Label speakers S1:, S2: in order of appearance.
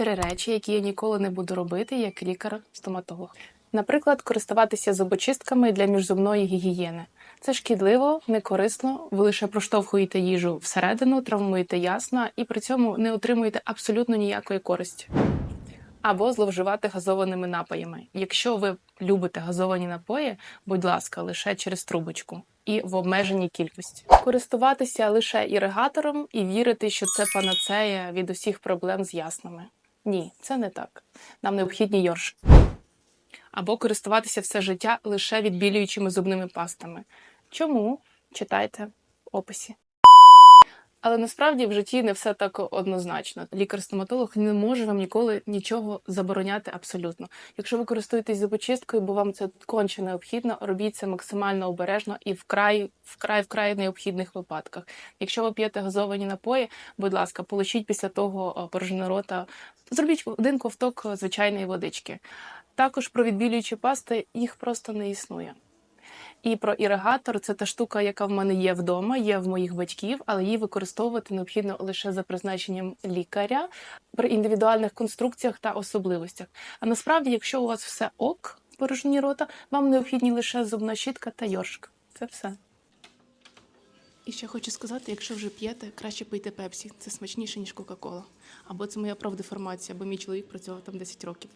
S1: чотири речі, які я ніколи не буду робити як лікар-стоматолог. Наприклад, користуватися зубочистками для міжзубної гігієни. Це шкідливо, не корисно. Ви лише проштовхуєте їжу всередину, травмуєте ясна і при цьому не отримуєте абсолютно ніякої користі. Або зловживати газованими напоями. Якщо ви любите газовані напої, будь ласка, лише через трубочку і в обмеженій кількості. Користуватися лише іригатором і вірити, що це панацея від усіх проблем з яснами. Ні, це не так. Нам необхідні йорш. Або користуватися все життя лише відбілюючими зубними пастами. Чому? Читайте в описі. Але насправді в житті не все так однозначно. Лікар-стоматолог не може вам ніколи нічого забороняти абсолютно. Якщо ви користуєтесь зубочисткою, бо вам це конче необхідно, робіть це максимально обережно і вкрай, вкрай, вкрай необхідних випадках. Якщо ви п'єте газовані напої, будь ласка, получіть після того е, порожнина рота. Зробіть один ковток е, звичайної водички. Також про відбілюючі пасти їх просто не існує. І про іригатор це та штука, яка в мене є вдома, є в моїх батьків, але її використовувати необхідно лише за призначенням лікаря при індивідуальних конструкціях та особливостях. А насправді, якщо у вас все ок, в порожнині рота, вам необхідні лише зубна щітка та йоршик. Це все. І ще хочу сказати, якщо вже п'єте, краще пийте пепсі. Це смачніше, ніж Кока-Кола. Або це моя профдеформація, бо мій чоловік працював там 10 років.